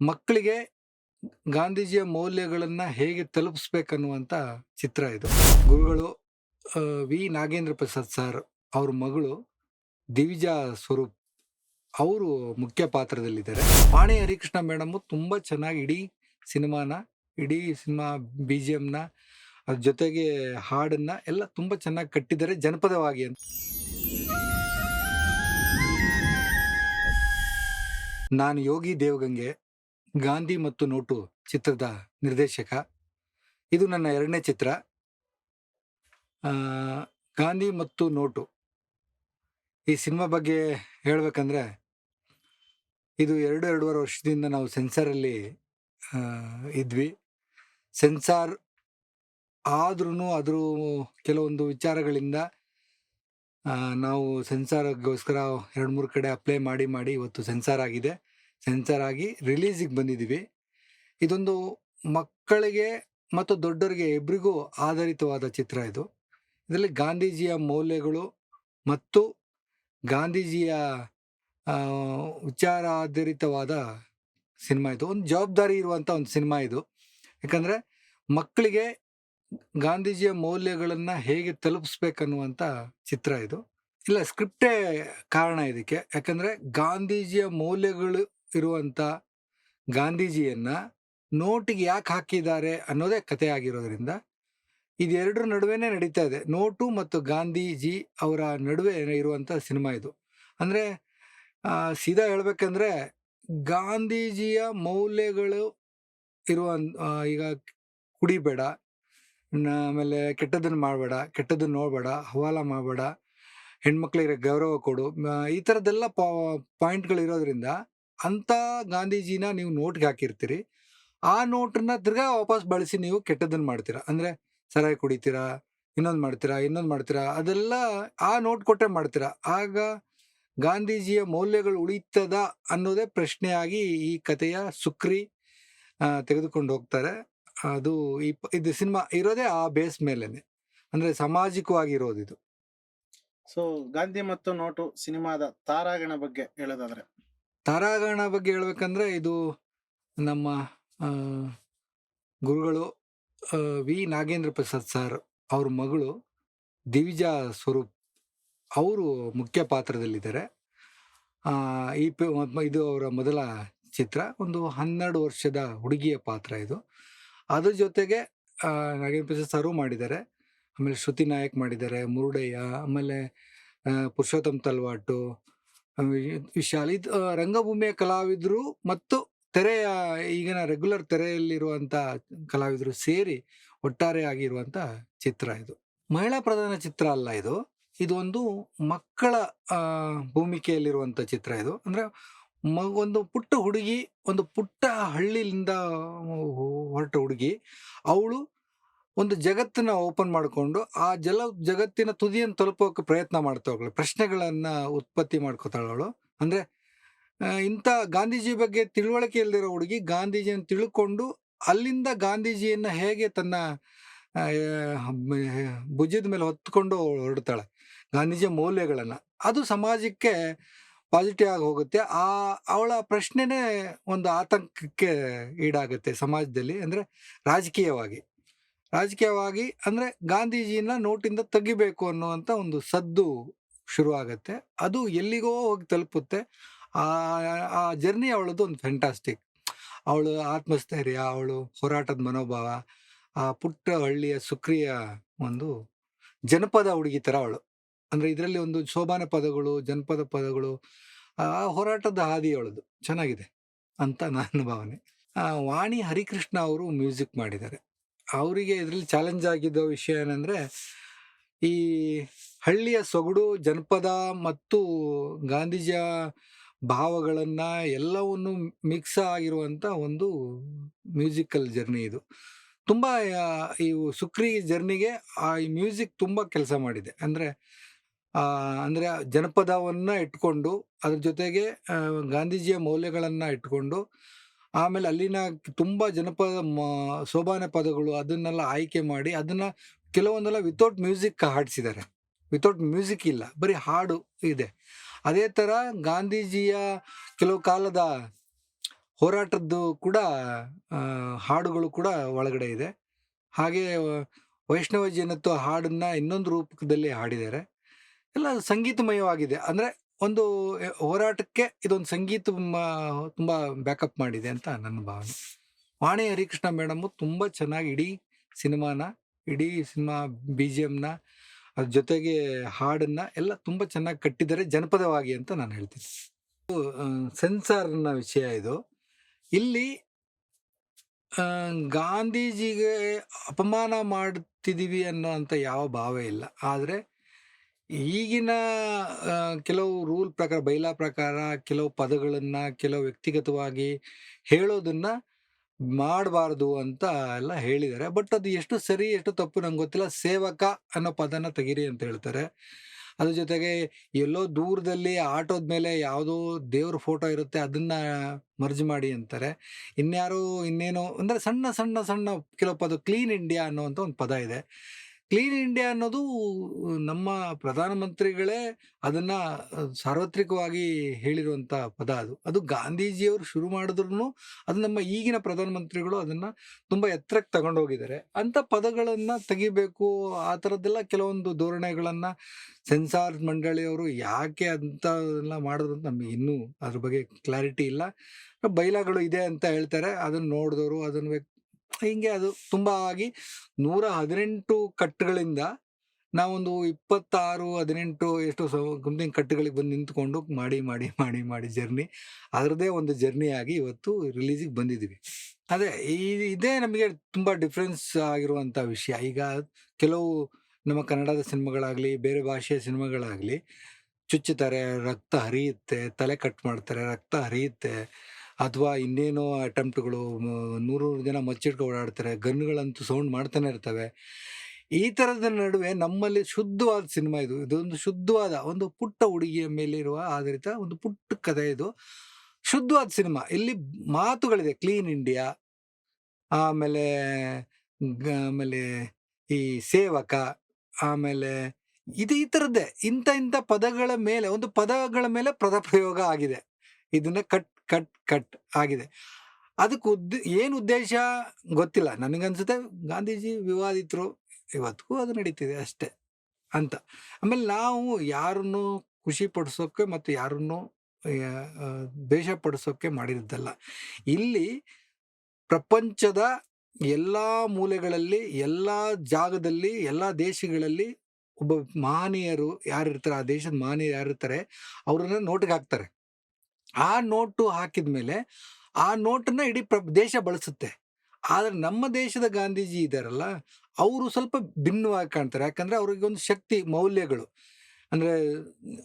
ಮಕ್ಕಳಿಗೆ ಗಾಂಧೀಜಿಯ ಮೌಲ್ಯಗಳನ್ನ ಹೇಗೆ ತಲುಪಿಸ್ಬೇಕನ್ನುವಂತ ಚಿತ್ರ ಇದು. ಗುರುಗಳು ವಿ. ನಾಗೇಂದ್ರ ಪ್ರಸಾದ್ ಸರ್ ಅವ್ರ ಮಗಳು ದಿವಿಜಾ ಸ್ವರೂಪ್ ಅವರು ಮುಖ್ಯ ಪಾತ್ರದಲ್ಲಿದ್ದಾರೆ. ವಾಣಿ ಹರಿಕೃಷ್ಣ ಮೇಡಮ್ ತುಂಬಾ ಚೆನ್ನಾಗಿ ಇಡೀ ಸಿನಿಮಾನ, ಇಡೀ ಸಿನಿಮಾ ಬಿ ಜಿ ಎಮ್ನ ಅದ್ರ ಜೊತೆಗೆ ಹಾಡನ್ನ ಎಲ್ಲ ತುಂಬಾ ಚೆನ್ನಾಗಿ ಕಟ್ಟಿದ್ದಾರೆ ಜನಪದವಾಗಿ ಅಂತ. ನಾನು ಯೋಗಿ ದೇವಗಂಗೆ ಗಾಂಧಿ ಮತ್ತು ನೋಟು ಚಿತ್ರದ ನಿರ್ದೇಶಕ. ಇದು ನನ್ನ ಎರಡನೇ ಚಿತ್ರ. ಗಾಂಧಿ ಮತ್ತು ನೋಟು. ಈ ಸಿನಿಮಾ ಬಗ್ಗೆ ಹೇಳಬೇಕಂದ್ರೆ, ಇದು ಎರಡು ಎರಡೂವರೆ ವರ್ಷದಿಂದ ನಾವು ಸೆನ್ಸಾರಲ್ಲಿ ಇದ್ವಿ. ಸೆನ್ಸಾರ್ ಆದ್ರೂ ಅದ್ರ ಕೆಲವೊಂದು ವಿಚಾರಗಳಿಂದ ನಾವು ಸೆನ್ಸಾರ್ಗೋಸ್ಕರ ಎರಡು ಮೂರು ಕಡೆ ಅಪ್ಲೈ ಮಾಡಿ ಮಾಡಿ ಇವತ್ತು ಸೆನ್ಸಾರ್ ಆಗಿದೆ. ಸೆನ್ಸಾರ್ ಆಗಿ ರಿಲೀಸಿಗೆ ಬಂದಿದ್ದೀವಿ. ಇದೊಂದು ಮಕ್ಕಳಿಗೆ ಮತ್ತು ದೊಡ್ಡವರಿಗೆ ಇಬ್ಬರಿಗೂ ಆಧಾರಿತವಾದ ಚಿತ್ರ ಇದು. ಇದರಲ್ಲಿ ಗಾಂಧೀಜಿಯ ಮೌಲ್ಯಗಳು ಮತ್ತು ಗಾಂಧೀಜಿಯ ವಿಚಾರ ಆಧಾರಿತವಾದ ಸಿನಿಮಾ ಇದು. ಒಂದು ಜವಾಬ್ದಾರಿ ಇರುವಂಥ ಒಂದು ಸಿನಿಮಾ ಇದು. ಯಾಕಂದರೆ ಮಕ್ಕಳಿಗೆ ಗಾಂಧೀಜಿಯ ಮೌಲ್ಯಗಳನ್ನು ಹೇಗೆ ತಲುಪಿಸ್ಬೇಕನ್ನುವಂಥ ಚಿತ್ರ ಇದು. ಇಲ್ಲ, ಸ್ಕ್ರಿಪ್ಟೇ ಕಾರಣ ಇದಕ್ಕೆ. ಯಾಕಂದರೆ ಗಾಂಧೀಜಿಯ ಮೌಲ್ಯಗಳು ಇರುವಂತ ಗಾಂಧೀಜಿಯನ್ನು ನೋಟಿಗೆ ಯಾಕೆ ಹಾಕಿದ್ದಾರೆ ಅನ್ನೋದೇ ಕತೆ ಆಗಿರೋದ್ರಿಂದ ಇದೆರಡರ ನಡುವೆನೇ ನಡೀತಾ ಇದೆ. ನೋಟು ಮತ್ತು ಗಾಂಧೀಜಿ ಅವರ ನಡುವೆ ಇರುವಂಥ ಸಿನಿಮಾ ಇದು. ಅಂದರೆ ಸೀದಾ ಹೇಳ್ಬೇಕಂದ್ರೆ ಗಾಂಧೀಜಿಯ ಮೌಲ್ಯಗಳು ಇರುವ ಈಗ ಕುಡಿಬೇಡ ಆಮೇಲೆ ಕೆಟ್ಟದನ್ನು ಮಾಡಬೇಡ ಕೆಟ್ಟದನ್ನು ನೋಡಬೇಡ, ಹವಾಲ ಮಾಡಬೇಡ, ಹೆಣ್ಮಕ್ಳಿಗೆ ಗೌರವ ಕೊಡು ಈ ಥರದ್ದೆಲ್ಲ ಪಾಯಿಂಟ್ಗಳು ಇರೋದ್ರಿಂದ ಅಂಥ ಗಾಂಧೀಜಿನ ನೀವು ನೋಟ್ಗೆ ಹಾಕಿರ್ತೀರಿ. ಆ ನೋಟನ್ನ ತಿರ್ಗಾ ವಾಪಸ್ ಬಳಸಿ ನೀವು ಕೆಟ್ಟದನ್ನ ಮಾಡ್ತೀರಾ. ಅಂದ್ರೆ ಸರಾಯಿ ಕುಡಿತೀರಾ, ಇನ್ನೊಂದು ಮಾಡ್ತೀರಾ ಇನ್ನೊಂದು ಮಾಡ್ತೀರಾ, ಅದೆಲ್ಲ ಆ ನೋಟ್ ಕೊಟ್ಟರೆ ಮಾಡ್ತೀರಾ. ಆಗ ಗಾಂಧೀಜಿಯ ಮೌಲ್ಯಗಳು ಉಳಿತದ ಅನ್ನೋದೇ ಪ್ರಶ್ನೆಯಾಗಿ ಈ ಕಥೆಯ ಸುಕ್ರಿ ತೆಗೆದುಕೊಂಡು ಹೋಗ್ತಾರೆ. ಅದು ಈ ಇದು ಸಿನಿಮಾ ಇರೋದೇ ಆ ಬೇಸ್ ಮೇಲೇನೆ. ಅಂದ್ರೆ ಸಾಮಾಜಿಕವಾಗಿ ಇರೋದಿದು ಸೊ, ಗಾಂಧಿ ಮತ್ತು ನೋಟು ಸಿನಿಮಾದ ತಾರಾಗಣ ಬಗ್ಗೆ ಹೇಳೋದಾದ್ರೆ. ತಾರಾಗಣ ಬಗ್ಗೆ ಹೇಳ್ಬೇಕಂದ್ರೆ ಇದು ನಮ್ಮ ಗುರುಗಳು ವಿ. ನಾಗೇಂದ್ರ ಪ್ರಸಾದ್ ಸರ್ ಅವ್ರ ಮಗಳು ದಿವಿಜಾ ಸ್ವರೂಪ್ ಅವರು ಮುಖ್ಯ ಪಾತ್ರದಲ್ಲಿದ್ದಾರೆ. ಈ ಇದು ಅವರ ಮೊದಲ ಚಿತ್ರ, ಒಂದು ಹನ್ನೆರಡು ವರ್ಷದ ಹುಡುಗಿಯ ಪಾತ್ರ ಇದು. ಅದ್ರ ಜೊತೆಗೆ ನಾಗೇಂದ್ರ ಪ್ರಸಾದ್ ಸರು ಮಾಡಿದ್ದಾರೆ. ಆಮೇಲೆ ಶ್ರುತಿ ನಾಯಕ್ ಮಾಡಿದ್ದಾರೆ, ಮುರುಡಯ್ಯ, ಆಮೇಲೆ ಪುರುಷೋತ್ತಮ್ ತಲ್ವಾಟು ವಿಶಾಲ್. ಇದು ರಂಗಭೂಮಿಯ ಕಲಾವಿದರು ಮತ್ತು ತೆರೆಯ ಈಗಿನ ರೆಗ್ಯುಲರ್ ತೆರೆಯಲ್ಲಿರುವಂತ ಕಲಾವಿದರು ಸೇರಿ ಒಟ್ಟಾರೆ ಆಗಿರುವಂತ ಚಿತ್ರ ಇದು. ಮಹಿಳಾ ಪ್ರಧಾನ ಚಿತ್ರ ಅಲ್ಲ ಇದು. ಇದೊಂದು ಮಕ್ಕಳ ಭೂಮಿಕೆಯಲ್ಲಿರುವಂತ ಚಿತ್ರ ಇದು. ಅಂದ್ರೆ ಒಂದು ಪುಟ್ಟ ಹುಡುಗಿ, ಒಂದು ಪುಟ್ಟ ಹಳ್ಳಿಯಿಂದ ಹೊರಟ ಹುಡುಗಿ, ಅವಳು ಒಂದು ಜಗತ್ತನ್ನ ಓಪನ್ ಮಾಡಿಕೊಂಡು ಆ ಜಲ ಜಗತ್ತಿನ ತುದಿಯನ್ನು ತಲುಪೋಕೆ ಪ್ರಯತ್ನ ಮಾಡ್ತಾ ಹೋಗ್ಳು ಪ್ರಶ್ನೆಗಳನ್ನ ಉತ್ಪತ್ತಿ ಮಾಡ್ಕೋತಾಳವಳು ಅಂದ್ರೆ ಇಂಥ ಗಾಂಧೀಜಿ ಬಗ್ಗೆ ತಿಳುವಳಿಕೆ ಇಲ್ದಿರೋ ಹುಡುಗಿ ಗಾಂಧೀಜಿಯನ್ನು ತಿಳ್ಕೊಂಡು ಅಲ್ಲಿಂದ ಗಾಂಧೀಜಿಯನ್ನ ಹೇಗೆ ತನ್ನ ಭುಜದ ಮೇಲೆ ಹೊತ್ಕೊಂಡು ಹೊರಡ್ತಾಳೆ. ಗಾಂಧೀಜಿಯ ಮೌಲ್ಯಗಳನ್ನ. ಅದು ಸಮಾಜಕ್ಕೆ ಪಾಸಿಟಿವ್ ಆಗಿ ಹೋಗುತ್ತೆ. ಆ, ಅವಳ ಪ್ರಶ್ನೆನೇ ಒಂದು ಆತಂಕಕ್ಕೆ ಈಡಾಗುತ್ತೆ ಸಮಾಜದಲ್ಲಿ. ಅಂದ್ರೆ ರಾಜಕೀಯವಾಗಿ. ರಾಜಕೀಯವಾಗಿ ಅಂದ್ರೆ ಗಾಂಧೀಜಿನ ನೋಟಿಂದ ತೆಗಿಬೇಕು ಅನ್ನುವಂತ ಒಂದು ಸದ್ದು ಶುರುವಾಗತ್ತೆ. ಅದು ಎಲ್ಲಿಗೋ ಹೋಗಿ ತಲುಪುತ್ತೆ. ಆ ಆ ಜರ್ನಿ ಅವಳದು ಒಂದು ಫ್ಯಾಂಟಾಸ್ಟಿಕ್ ಅವಳು ಆತ್ಮಸ್ಥೈರ್ಯ, ಅವಳು ಹೋರಾಟದ ಮನೋಭಾವ, ಆ ಪುಟ್ಟ ಹಳ್ಳಿಯ ಸುಕ್ರಿಯ ಒಂದು ಜನಪದ ಹುಡುಗಿ ತರ ಅವಳು. ಅಂದ್ರೆ ಇದರಲ್ಲಿ ಒಂದು ಶೋಭಾನ ಪದಗಳು, ಜನಪದ ಪದಗಳು, ಆ ಹೋರಾಟದ ಹಾದಿ ಅವಳದು. ಚೆನ್ನಾಗಿದೆ ಅಂತ ನನ್ನ ಭಾವನೆ. ವಾಣಿ ಹರಿಕೃಷ್ಣ ಅವರು ಮ್ಯೂಸಿಕ್ ಮಾಡಿದ್ದಾರೆ. ಅವರಿಗೆ ಇದರಲ್ಲಿ ಚಾಲೆಂಜ್ ಆಗಿದ್ದ ವಿಷಯ ಏನಂದ್ರೆ, ಈ ಹಳ್ಳಿಯ ಸೊಗಡು, ಜನಪದ ಮತ್ತು ಗಾಂಧೀಜಿಯ ಭಾವಗಳನ್ನು ಎಲ್ಲವನ್ನು ಮಿಕ್ಸ್ ಆಗಿರುವಂತ ಒಂದು ಮ್ಯೂಸಿಕಲ್ ಜರ್ನಿ ಇದು. ತುಂಬಾ ಈ ಸುಕ್ರಿ ಜರ್ನಿಗೆ ಆ ಈ ಮ್ಯೂಸಿಕ್ ತುಂಬಾ ಕೆಲಸ ಮಾಡಿದೆ. ಅಂದ್ರೆ ಅಂದ್ರೆ ಜನಪದವನ್ನ ಇಟ್ಕೊಂಡು, ಅದ್ರ ಜೊತೆಗೆ ಗಾಂಧೀಜಿಯ ಮೌಲ್ಯಗಳನ್ನು ಇಟ್ಕೊಂಡು ಆಮೇಲೆ ಅಲ್ಲಿನ ತುಂಬ ಜನಪದ ಸೋಬಾನೆ ಪದಗಳು ಅದನ್ನೆಲ್ಲ ಆಯ್ಕೆ ಮಾಡಿ ಅದನ್ನ ಕೆಲವೊಂದೆಲ್ಲ ವಿತೌಟ್ ಮ್ಯೂಸಿಕ್ ಹಾಡಿಸಿದ್ದಾರೆ. ವಿತೌಟ್ ಮ್ಯೂಸಿಕ್ ಇಲ್ಲ, ಬರೀ ಹಾಡು ಇದೆ. ಅದೇ ತರ ಗಾಂಧೀಜಿಯ ಕೆಲವು ಕಾಲದ ಹೋರಾಟದ್ದು ಕೂಡ ಹಾಡುಗಳು ಕೂಡ ಒಳಗಡೆ ಇದೆ. ಹಾಗೆ ವೈಷ್ಣವ ಜನತ್ವ ಹಾಡನ್ನ ಇನ್ನೊಂದು ರೂಪದಲ್ಲಿ ಹಾಡಿದ್ದಾರೆ. ಎಲ್ಲ ಸಂಗೀತಮಯವಾಗಿದೆ. ಅಂದ್ರೆ ಒಂದು ಹೋರಾಟಕ್ಕೆ ಇದೊಂದು ಸಂಗೀತ ತುಂಬ ಬ್ಯಾಕಪ್ ಮಾಡಿದೆ ಅಂತ ನನ್ನ ಭಾವನೆ. ವಾಣಿ ಹರಿಕೃಷ್ಣ ಮೇಡಮ್ ತುಂಬಾ ಚೆನ್ನಾಗಿ ಇಡೀ ಸಿನಿಮಾನ, ಇಡೀ ಸಿನಿಮಾ ಬಿ ಜಿ ಎಮ್ನ ಅದ್ರ ಜೊತೆಗೆ ಹಾಡನ್ನ ಎಲ್ಲ ತುಂಬಾ ಚೆನ್ನಾಗಿ ಕಟ್ಟಿದ್ದಾರೆ ಜನಪದವಾಗಿ ಅಂತ ನಾನು ಹೇಳ್ತೀನಿ. ಸೆನ್ಸಾರ್ನ ವಿಷಯ ಇದು. ಇಲ್ಲಿ ಗಾಂಧೀಜಿಗೆ ಅಪಮಾನ ಮಾಡ್ತಿದ್ದೀವಿ ಅನ್ನೋ ಅಂತ ಯಾವ ಭಾವ ಇಲ್ಲ. ಆದರೆ ಈಗಿನ ಕೆಲವು ರೂಲ್ ಪ್ರಕಾರ, ಬೈಲಾ ಪ್ರಕಾರ, ಕೆಲವು ಪದಗಳನ್ನ, ಕೆಲವು ವ್ಯಕ್ತಿಗತವಾಗಿ ಹೇಳೋದನ್ನ ಮಾಡಬಾರ್ದು ಅಂತ ಎಲ್ಲ ಹೇಳಿದ್ದಾರೆ. ಬಟ್ ಅದು ಎಷ್ಟು ಸರಿ, ಎಷ್ಟು ತಪ್ಪು ನಂಗೆ ಗೊತ್ತಿಲ್ಲ. ಸೇವಕ ಅನ್ನೋ ಪದನ ತೆಗೀರಿ ಅಂತ ಹೇಳ್ತಾರೆ. ಅದ್ರ ಜೊತೆಗೆ ಎಲ್ಲೋ ದೂರದಲ್ಲಿ ಆಟೋದ ಮೇಲೆ ಯಾವುದೋ ದೇವ್ರ ಫೋಟೋ ಇರುತ್ತೆ, ಅದನ್ನ ಮರ್ಜ್ ಮಾಡಿ ಅಂತಾರೆ. ಇನ್ಯಾರು ಇನ್ನೇನು, ಅಂದರೆ ಸಣ್ಣ ಸಣ್ಣ ಸಣ್ಣ ಕೆಲವು ಪದ, ಕ್ಲೀನ್ ಇಂಡಿಯಾ ಅನ್ನುವಂಥ ಒಂದು ಪದ ಇದೆ. ಕ್ಲೀನ್ ಇಂಡಿಯಾ ಅನ್ನೋದು, ನಮ್ಮ ಪ್ರಧಾನಮಂತ್ರಿಗಳೇ ಅದನ್ನ ಸಾರ್ವತ್ರಿಕವಾಗಿ ಹೇಳಿರುವಂತ ಪದ ಅದು. ಅದು ಗಾಂಧೀಜಿಯವರು ಶುರು ಮಾಡಿದ್ರು ಅದು ನಮ್ಮ ಈಗಿನ ಪ್ರಧಾನಮಂತ್ರಿಗಳು ಅದನ್ನ ತುಂಬಾ ಎತ್ತರಕ್ಕೆ ತಗೊಂಡೋಗಿದ್ದಾರೆ. ಅಂತ ಪದಗಳನ್ನ ತೆಗಿಬೇಕು, ಆ ಥರದ್ದೆಲ್ಲ ಕೆಲವೊಂದು ಧೋರಣೆಗಳನ್ನ ಸೆನ್ಸಾರ್ ಮಂಡಳಿಯವರು ಯಾಕೆ ಅಂತ ಮಾಡಿದ್ರು ಅಂತ ನಮಗೆ ಇನ್ನೂ ಅದ್ರ ಬಗ್ಗೆ ಕ್ಲಾರಿಟಿ ಇಲ್ಲ. ಬೈಲಾಗಳು ಇದೆ ಅಂತ ಹೇಳ್ತಾರೆ. ಅದನ್ನ ನೋಡಿದವರು, ಅದನ್ನ ಹಿಂಗೆ ಅದು ತುಂಬ ಆಗಿ ನೂರ ಹದಿನೆಂಟು ಕಟ್ಟುಗಳಿಂದ ನಾವೊಂದು ಇಪ್ಪತ್ತಾರು, ಹದಿನೆಂಟು ಎಷ್ಟು ಸಮಥಿಂಗ್ ಕಟ್ಟುಗಳಿಗೆ ಬಂದು ನಿಂತ್ಕೊಂಡು ಮಾಡಿ ಮಾಡಿ ಮಾಡಿ ಮಾಡಿ ಜರ್ನಿ. ಅದರದೇ ಒಂದು ಜರ್ನಿ ಆಗಿ ಇವತ್ತು ರಿಲೀಸಿಗೆ ಬಂದಿದ್ದೀವಿ. ಅದೇ, ಈ- ಇದೇ ನಮಗೆ ತುಂಬ ಡಿಫ್ರೆನ್ಸ್ ಆಗಿರುವಂಥ ವಿಷಯ. ಈಗ ಕೆಲವು ನಮ್ಮ ಕನ್ನಡದ ಸಿನಿಮಾಗಳಾಗಲಿ, ಬೇರೆ ಭಾಷೆಯ ಸಿನಿಮಾಗಳಾಗಲಿ, ಚುಚ್ಚುತ್ತಾರೆ, ರಕ್ತ ಹರಿಯುತ್ತೆ, ತಲೆ ಕಟ್ ಮಾಡ್ತಾರೆ, ರಕ್ತ ಹರಿಯುತ್ತೆ. ಅಥವಾ ಇನ್ನೇನೋ ಅಟೆಂಪ್ಟ್ಗಳು ನೂರು ಜನ ಮಚ್ಚಿಟ್ಕೊಂಡು ಓಡಾಡ್ತಾರೆ, ಗನ್ಗಳಂತೂ ಸೌಂಡ್ ಮಾಡ್ತಾನೆ ಇರ್ತವೆ. ಈ ಥರದ ನಡುವೆ ನಮ್ಮಲ್ಲಿ ಶುದ್ಧವಾದ ಸಿನಿಮಾ ಇದು. ಇದೊಂದು ಶುದ್ಧವಾದ, ಒಂದು ಪುಟ್ಟ ಹುಡುಗಿಯ ಮೇಲೆ ಇರುವ ಆಧಾರಿತ ಒಂದು ಪುಟ್ಟ ಕಥೆ ಇದು. ಶುದ್ಧವಾದ ಸಿನಿಮಾ. ಇಲ್ಲಿ ಮಾತುಗಳಿದೆ, ಕ್ಲೀನ್ ಇಂಡಿಯಾ, ಆಮೇಲೆ ಆಮೇಲೆ ಈ ಸೇವಕ, ಆಮೇಲೆ ಇದು ಈ ಥರದ್ದೇ. ಇಂಥ ಇಂಥ ಪದಗಳ ಮೇಲೆ, ಒಂದು ಪದಗಳ ಮೇಲೆ ಪದಪ್ರಯೋಗ ಆಗಿದೆ. ಇದನ್ನ ಕಟ್ ಕಟ್ ಕಟ್ ಆಗಿದೆ. ಅದಕ್ಕೆ ಉದ್ದ, ಏನು ಉದ್ದೇಶ ಗೊತ್ತಿಲ್ಲ. ನನಗನ್ಸುತ್ತೆ ಗಾಂಧೀಜಿ ವಿವಾದಿತರು, ಇವತ್ತಿಗೂ ಅದು ನಡೀತಿದೆ ಅಷ್ಟೇ ಅಂತ. ಆಮೇಲೆ ನಾವು ಯಾರನ್ನು ಖುಷಿ ಪಡಿಸೋಕೆ ಮತ್ತು ಯಾರನ್ನು ದ್ವೇಷ ಪಡಿಸೋಕೆ ಮಾಡಿದ್ದಲ್ಲ. ಇಲ್ಲಿ ಪ್ರಪಂಚದ ಎಲ್ಲ ಮೂಲೆಗಳಲ್ಲಿ, ಎಲ್ಲ ಜಾಗದಲ್ಲಿ, ಎಲ್ಲ ದೇಶಗಳಲ್ಲಿ ಒಬ್ಬ ಮಹನೀಯರು ಯಾರಿರ್ತಾರೆ, ಆ ದೇಶದ ಮಹನೀಯರು ಯಾರಿರ್ತಾರೆ, ಅವ್ರನ್ನ ನೋಟಿಗೆ ಹಾಕ್ತಾರೆ. ಆ ನೋಟು ಹಾಕಿದ ಮೇಲೆ ಆ ನೋಟನ್ನ ಇಡೀ ಪ್ರ, ದೇಶ ಬಳಸುತ್ತೆ. ಆದರೆ ನಮ್ಮ ದೇಶದ ಗಾಂಧೀಜಿ ಇದಾರಲ್ಲ ಅವರು ಸ್ವಲ್ಪ ಭಿನ್ನವಾಗಿ ಕಾಣ್ತಾರೆ. ಯಾಕಂದ್ರೆ ಅವ್ರಿಗೆ ಒಂದು ಶಕ್ತಿ, ಮೌಲ್ಯಗಳು. ಅಂದ್ರೆ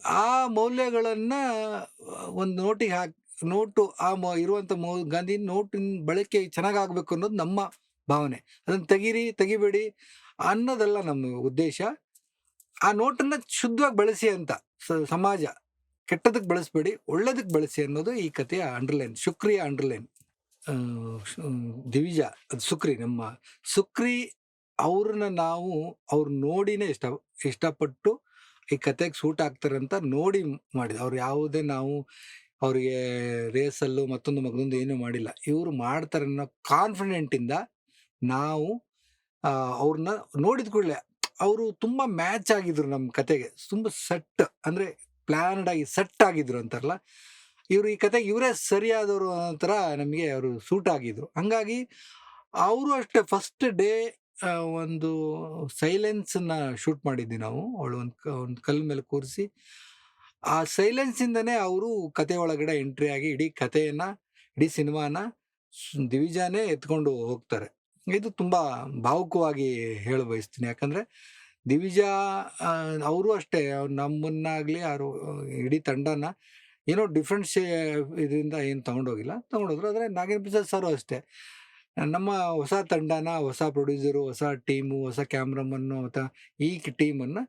ಆ ಮೌಲ್ಯಗಳನ್ನ ಒಂದು ನೋಟಿಗೆ ಹಾಕಿ, ನೋಟು ಆ ಮ ಇರುವಂಥ ಮೌ, ಗಾಂಧಿ ನೋಟಿನ ಬಳಕೆ ಚೆನ್ನಾಗಾಗಬೇಕು ಅನ್ನೋದು ನಮ್ಮ ಭಾವನೆ. ಅದನ್ನು ತೆಗೀರಿ, ತೆಗಿಬೇಡಿ ಅನ್ನೋದಲ್ಲ ನಮ್ಮ ಉದ್ದೇಶ. ಆ ನೋಟನ್ನ ಶುದ್ಧವಾಗಿ ಬಳಸಿ ಅಂತ ಸಮಾಜ. ಕೆಟ್ಟದಕ್ಕೆ ಬಳಸಬೇಡಿ ಒಳ್ಳೇದಕ್ಕೆ ಬಳಸಿ ಅನ್ನೋದು ಈ ಕಥೆಯ ಅಂಡರ್ಲೈನ್ ಶುಕ್ರಿಯ ಅಂಡರ್ಲೈನ್ ದಿವಿಜ, ಅದು ಸುಕ್ರಿ ನಮ್ಮ ಸುಕ್ರಿ ಅವ್ರನ್ನ ನಾವು ಅವ್ರು ನೋಡಿನೇ ಇಷ್ಟ, ಇಷ್ಟಪಟ್ಟು ಈ ಕತೆಗೆ ಸೂಟ್ ಆಗ್ತಾರಂತ ನೋಡಿ ಮಾಡಿದ. ಅವ್ರು ಯಾವುದೇ ನಾವು ಅವರಿಗೆ ರೇಸಲ್ಲು ಮತ್ತೊಂದು ಮಗದೊಂದು ಏನೂ ಮಾಡಿಲ್ಲ. ಇವರು ಮಾಡ್ತಾರೆ ಅನ್ನೋ ಕಾನ್ಫಿಡೆಂಟಿಂದ ನಾವು ಅವ್ರನ್ನ ನೋಡಿದ ಕೂಡಲೇ, ಅವರು ತುಂಬ ಮ್ಯಾಚ್ ಆಗಿದ್ರು ನಮ್ಮ ಕತೆಗೆ ತುಂಬ ಸೆಟ್ ಅಂದ್ರೆ ಪ್ಲಾನ್ಡ್ ಆಗಿ ಸೆಟ್ ಆಗಿದ್ರು ಅಂತಾರಲ್ಲ, ಇವರು ಈ ಕತೆ ಇವರೇ ಸರಿಯಾದವರು ಅನ್ನೋ ನಮಗೆ ಅವರು ಸೂಟ್ ಆಗಿದ್ರು. ಹಂಗಾಗಿ ಅವರು ಅಷ್ಟೇ ಫಸ್ಟ್ ಡೇ ಒಂದು ಸೈಲೆನ್ಸನ್ನ ಶೂಟ್ ಮಾಡಿದ್ವಿ ನಾವು. ಅವಳು ಒಂದು ಒಂದು ಕಲ್ ಮೇಲೆ ಕೂರಿಸಿ, ಆ ಸೈಲೆನ್ಸಿಂದನೇ ಅವರು ಕತೆ ಒಳಗಡೆ ಎಂಟ್ರಿ ಆಗಿ ಇಡೀ ಕಥೆಯನ್ನ ಇಡೀ ಸಿನಿಮಾನ ದಿವಿಜಾನೇ ಎತ್ಕೊಂಡು ಹೋಗ್ತಾರೆ. ಇದು ತುಂಬ ಭಾವುಕವಾಗಿ ಹೇಳ ಬಯಸ್ತೀನಿ ಯಾಕಂದ್ರೆ ದಿವಿಜಾ ಅವರು ಅಷ್ಟೇ. ಅವ್ರು ನಮ್ಮನ್ನಾಗ್ಲಿ ಯಾರು ಇಡೀ ತಂಡನ ಏನೋ ಡಿಫ್ರೆನ್ಸ್ ಇದರಿಂದ ಏನು ತಗೊಂಡೋಗಿಲ್ಲ. ತೊಗೊಂಡೋದ್ರು. ಆದರೆ ನಾಗೇಂದ್ರ ಪ್ರಸಾದ್ ಸರ್ ಅಷ್ಟೇ. ನಮ್ಮ ಹೊಸ ತಂಡನ, ಹೊಸ ಪ್ರೊಡ್ಯೂಸರು ಹೊಸ ಟೀಮು ಹೊಸ ಕ್ಯಾಮ್ರಾಮನ್ನು ಅಥವಾ ಈ ಟೀಮನ್ನು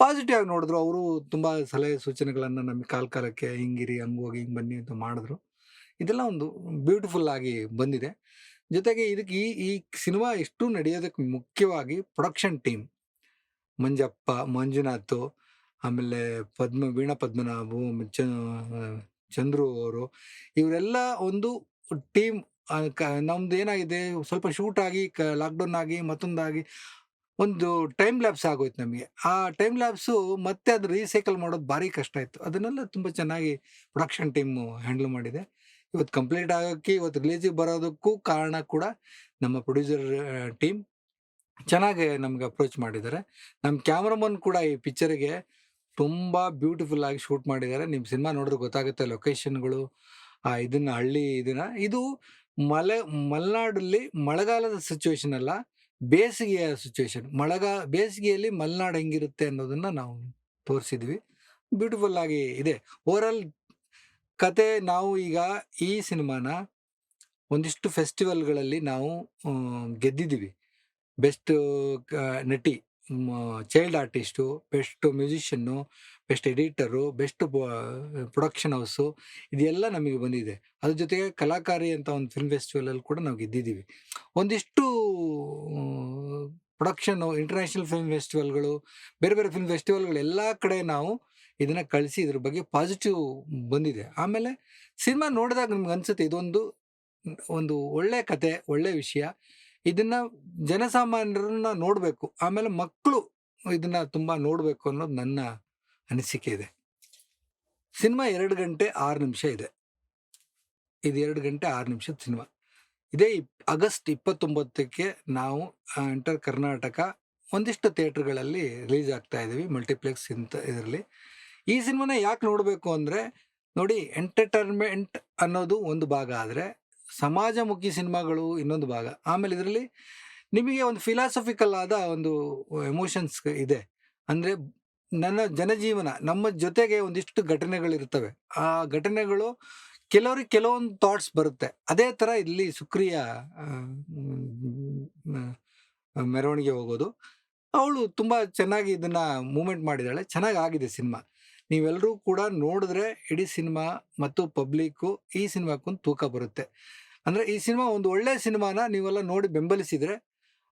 ಪಾಸಿಟಿವ್ ಆಗಿ ನೋಡಿದ್ರು. ಅವರು ತುಂಬ ಸಲಹೆ ಸೂಚನೆಗಳನ್ನು ನಮಗೆ ಕಾಲ ಕಾಲಕ್ಕೆ ಹಿಂಗಿರಿ, ಹಂಗೆ ಹೋಗಿ, ಹಿಂಗೆ ಬನ್ನಿ ಅಂತ ಮಾಡಿದ್ರು. ಇದೆಲ್ಲ ಒಂದು ಬ್ಯೂಟಿಫುಲ್ ಆಗಿ ಬಂದಿದೆ. ಜೊತೆಗೆ ಇದಕ್ಕೆ ಈ ಈ ಸಿನಿಮಾ ಎಷ್ಟು ನಡೆಯೋದಕ್ಕೆ ಮುಖ್ಯವಾಗಿ ಪ್ರೊಡಕ್ಷನ್ ಟೀಮ್ ಮಂಜಪ್ಪ, ಮಂಜುನಾಥ್, ಆಮೇಲೆ ಪದ್ಮ, ವೀಣಾ ಪದ್ಮನಾಭು ಚಂದ್ರು ಅವರು, ಇವರೆಲ್ಲ ಒಂದು ಟೀಮ್ ನಮ್ದು ಏನಾಗಿದೆ, ಸ್ವಲ್ಪ ಶೂಟ್ ಆಗಿ ಲಾಕ್ಡೌನ್ ಆಗಿ, ಮತ್ತೊಂದಾಗಿ ಒಂದು ಟೈಮ್ ಲ್ಯಾಬ್ಸ್ ಆಗೋಯ್ತು ನಮಗೆ. ಆ ಟೈಮ್ ಲ್ಯಾಬ್ಸು ಮತ್ತೆ ಅದು ರೀಸೈಕಲ್ ಮಾಡೋದು ಭಾರಿ ಕಷ್ಟ ಇತ್ತು. ಅದನ್ನೆಲ್ಲ ತುಂಬ ಚೆನ್ನಾಗಿ ಪ್ರೊಡಕ್ಷನ್ ಟೀಮ್ ಹ್ಯಾಂಡಲ್ ಮಾಡಿದೆ. ಇವತ್ತು ಕಂಪ್ಲೀಟ್ ಆಗೋಕ್ಕೆ, ಇವತ್ತು ರಿಲೀಸಿಗೆ ಬರೋದಕ್ಕೂ ಕಾರಣ ಕೂಡ ನಮ್ಮ ಪ್ರೊಡ್ಯೂಸರ್ ಟೀಮ್. ಚೆನ್ನಾಗಿ ನಮ್ಗೆ ಅಪ್ರೋಚ್ ಮಾಡಿದ್ದಾರೆ. ನಮ್ಮ ಕ್ಯಾಮ್ರಾಮನ್ ಕೂಡ ಈ ಪಿಕ್ಚರ್ಗೆ ತುಂಬ ಬ್ಯೂಟಿಫುಲ್ ಆಗಿ ಶೂಟ್ ಮಾಡಿದ್ದಾರೆ. ನಿಮ್ಮ ಸಿನಿಮಾ ನೋಡಿದ್ರೆ ಗೊತ್ತಾಗುತ್ತೆ ಲೊಕೇಶನ್ಗಳು, ಆ ಇದನ್ನ, ಹಳ್ಳಿ ಇದನ್ನ. ಇದು ಮಲೆ, ಮಲೆನಾಡಲ್ಲಿ ಮಳೆಗಾಲದ ಸಿಚುವೇಶನ್ ಅಲ್ಲ, ಬೇಸಿಗೆಯ ಸಿಚುವೇಶನ್ ಮಳೆಗಾ, ಬೇಸಿಗೆಯಲ್ಲಿ ಮಲೆನಾಡು ಹೆಂಗಿರುತ್ತೆ ಅನ್ನೋದನ್ನ ನಾವು ತೋರಿಸಿದ್ವಿ. ಬ್ಯೂಟಿಫುಲ್ ಆಗಿ ಇದೆ. ಓವರಾಲ್ ಕತೆ, ನಾವು ಈಗ ಈ ಸಿನಿಮಾನ ಒಂದಿಷ್ಟು ಫೆಸ್ಟಿವಲ್ಗಳಲ್ಲಿ ನಾವು ಗೆದ್ದಿದ್ದೀವಿ. ಬೆಸ್ಟ್ ನಟಿ child artist, best musician best editor, best production house, ಇದೆಲ್ಲ ನಮಗೆ ಬಂದಿದೆ. ಅದ್ರ ಜೊತೆಗೆ ಕಲಾಕಾರಿ ಅಂತ ಒಂದು ಫಿಲ್ಮ್ ಫೆಸ್ಟಿವಲಲ್ಲಿ ಕೂಡ ನಾವು ಗೆದ್ದಿದ್ದೀವಿ. ಒಂದಿಷ್ಟು ಪ್ರೊಡಕ್ಷನ್ನು ಇಂಟರ್ನ್ಯಾಷನಲ್ ಫಿಲ್ಮ್ ಫೆಸ್ಟಿವಲ್ಗಳು ಬೇರೆ ಬೇರೆ ಫಿಲ್ಮ್ ಫೆಸ್ಟಿವಲ್ಗಳು ಎಲ್ಲ ಕಡೆ ನಾವು ಇದನ್ನು ಕಳಿಸಿ ಇದ್ರ ಬಗ್ಗೆ ಪಾಸಿಟಿವ್ ಬಂದಿದೆ. ಆಮೇಲೆ ಸಿನಿಮಾ ನೋಡಿದಾಗ ನಿಮ್ಗೆ ಅನ್ಸುತ್ತೆ ಇದೊಂದು, ಒಂದು ಒಳ್ಳೆ ಕತೆ, ಒಳ್ಳೆ ವಿಷಯ. ಇದನ್ನ ಜನಸಾಮಾನ್ಯರನ್ನ ನೋಡಬೇಕು. ಆಮೇಲೆ ಮಕ್ಕಳು ಇದನ್ನ ತುಂಬಾ ನೋಡಬೇಕು ಅನ್ನೋದು ನನ್ನ ಅನಿಸಿಕೆ ಇದೆ. ಸಿನಿಮಾ ಎರಡು ಗಂಟೆ ಆರು ನಿಮಿಷ ಇದೆ. ಇದು ಎರಡು ಗಂಟೆ ಆರು ನಿಮಿಷದ ಸಿನಿಮಾ. ಇದೇ ಆಗಸ್ಟ್ ಇಪ್ಪತ್ತೊಂಬತ್ತಕ್ಕೆ ನಾವು ಎಂಟರ್ ಕರ್ನಾಟಕ ಒಂದಿಷ್ಟು ಥಿಯೇಟರ್ಗಳಲ್ಲಿ ರಿಲೀಸ್ ಆಗ್ತಾ ಇದ್ದೀವಿ, ಮಲ್ಟಿಪ್ಲೆಕ್ಸ್ ಇಂಥ ಇದರಲ್ಲಿ. ಈ ಸಿನಿಮಾನ ಯಾಕೆ ನೋಡಬೇಕು ಅಂದರೆ ನೋಡಿ ಎಂಟರ್ಟೈನ್ಮೆಂಟ್ ಅನ್ನೋದು ಒಂದು ಭಾಗ ಆದರೆ ಸಮಾಜಮುಖಿ ಸಿನಿಮಾಗಳು ಇನ್ನೊಂದು ಭಾಗ. ಆಮೇಲೆ ಇದರಲ್ಲಿ ನಿಮಗೆ ಒಂದು ಫಿಲಾಸಫಿಕಲ್ ಆದ ಒಂದು ಎಮೋಷನ್ಸ್ ಇದೆ. ಅಂದರೆ ನನ್ನ ಜನಜೀವನ, ನಮ್ಮ ಜೊತೆಗೆ ಒಂದಿಷ್ಟು ಘಟನೆಗಳಿರ್ತವೆ ಆ ಘಟನೆಗಳು ಕೆಲವರಿಗೆ ಕೆಲವೊಂದು ಥಾಟ್ಸ್ ಬರುತ್ತೆ. ಅದೇ ಥರ ಇಲ್ಲಿ ಸುಕ್ರಿಯ ಮೆರವಣಿಗೆ ಹೋಗೋದು. ಅವಳು ತುಂಬ ಚೆನ್ನಾಗಿ ಇದನ್ನ ಮೂಮೆಂಟ್ ಮಾಡಿದ್ದಾಳೆ. ಚೆನ್ನಾಗಿ ಆಗಿದೆ ಸಿನಿಮಾ. ನೀವೆಲ್ಲರೂ ಕೂಡ ನೋಡಿದ್ರೆ ಇಡೀ ಸಿನಿಮಾ ಮತ್ತು ಪಬ್ಲಿಕ್ಕು ಈ ಸಿನಿಮಾಕ್ಕೊಂದು ತೂಕ ಬರುತ್ತೆ. ಅಂದರೆ ಈ ಸಿನಿಮಾ ಒಂದು ಒಳ್ಳೆ ಸಿನಿಮಾನ ನೀವೆಲ್ಲ ನೋಡಿ ಬೆಂಬಲಿಸಿದರೆ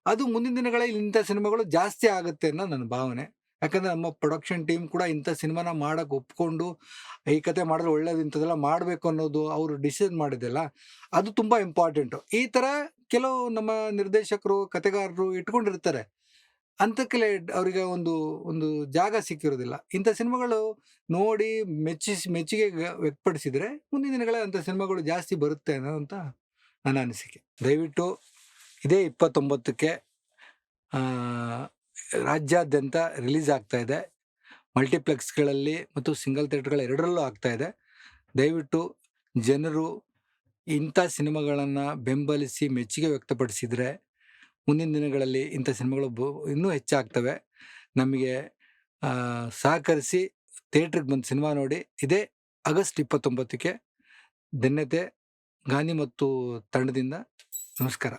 ಅದು ಮುಂದಿನ ದಿನಗಳಲ್ಲಿ ಇಂಥ ಸಿನಿಮಾಗಳು ಜಾಸ್ತಿ ಆಗುತ್ತೆ ಅನ್ನೋ ನನ್ನ ಭಾವನೆ. ಯಾಕಂದರೆ ನಮ್ಮ ಪ್ರೊಡಕ್ಷನ್ ಟೀಮ್ ಕೂಡ ಇಂಥ ಸಿನಿಮಾನ ಮಾಡೋಕೆ ಒಪ್ಕೊಂಡು ಈ ಕತೆ ಮಾಡಿದ್ರೆ ಒಳ್ಳೇದು ಇಂಥದ್ದೆಲ್ಲ ಮಾಡಬೇಕು ಅನ್ನೋದು ಅವರು ಡಿಸಿಷನ್ ಮಾಡಿದ್ದೆಲ್ಲ, ಅದು ತುಂಬ ಇಂಪಾರ್ಟೆಂಟು ಈ ಥರ ಕೆಲವು ನಮ್ಮ ನಿರ್ದೇಶಕರು, ಕತೆಗಾರರು ಇಟ್ಕೊಂಡಿರ್ತಾರೆ. ಅಂಥಕ್ಕೆಲ್ಲ ಅವರಿಗೆ ಒಂದು ಒಂದು ಜಾಗ ಸಿಕ್ಕಿರೋದಿಲ್ಲ. ಇಂಥ ಸಿನಿಮಾಗಳು ನೋಡಿ ಮೆಚ್ಚಿಸಿ, ಮೆಚ್ಚುಗೆ ವ್ಯಕ್ತಪಡಿಸಿದ್ರೆ ಮುಂದಿನ ದಿನಗಳ ಅಂಥ ಸಿನಿಮಾಗಳು ಜಾಸ್ತಿ ಬರುತ್ತೆ ಅಂತ ನನ್ನ ಅನಿಸಿಕೆ. ದಯವಿಟ್ಟು ಇದೇ ಇಪ್ಪತ್ತೊಂಬತ್ತಕ್ಕೆ ರಾಜ್ಯಾದ್ಯಂತ ರಿಲೀಸ್ ಆಗ್ತಾ ಇದೆ. ಮಲ್ಟಿಪ್ಲೆಕ್ಸ್ಗಳಲ್ಲಿ ಮತ್ತು ಸಿಂಗಲ್ ಥಿಯೇಟರ್ಗಳ ಎರಡರಲ್ಲೂ ಆಗ್ತಾ ಇದೆ. ದಯವಿಟ್ಟು ಜನರು ಇಂಥ ಸಿನಿಮಾಗಳನ್ನು ಬೆಂಬಲಿಸಿ, ಮೆಚ್ಚುಗೆ ವ್ಯಕ್ತಪಡಿಸಿದರೆ ಮುಂದಿನ ದಿನಗಳಲ್ಲಿ ಇಂಥ ಸಿನಿಮಾಗಳು ಇನ್ನೂ ಹೆಚ್ಚಾಗ್ತವೆ. ನಮಗೆ ಸಹಕರಿಸಿ ಥಿಯೇಟ್ರಿಗೆ ಬಂದು ಸಿನಿಮಾ ನೋಡಿ, ಇದೇ ಆಗಸ್ಟ್ ಇಪ್ಪತ್ತೊಂಬತ್ತಕ್ಕೆ ಧನ್ಯತೆ ಗಾಂಧಿ ಮತ್ತು ತಂಡದಿಂದ ನಮಸ್ಕಾರ.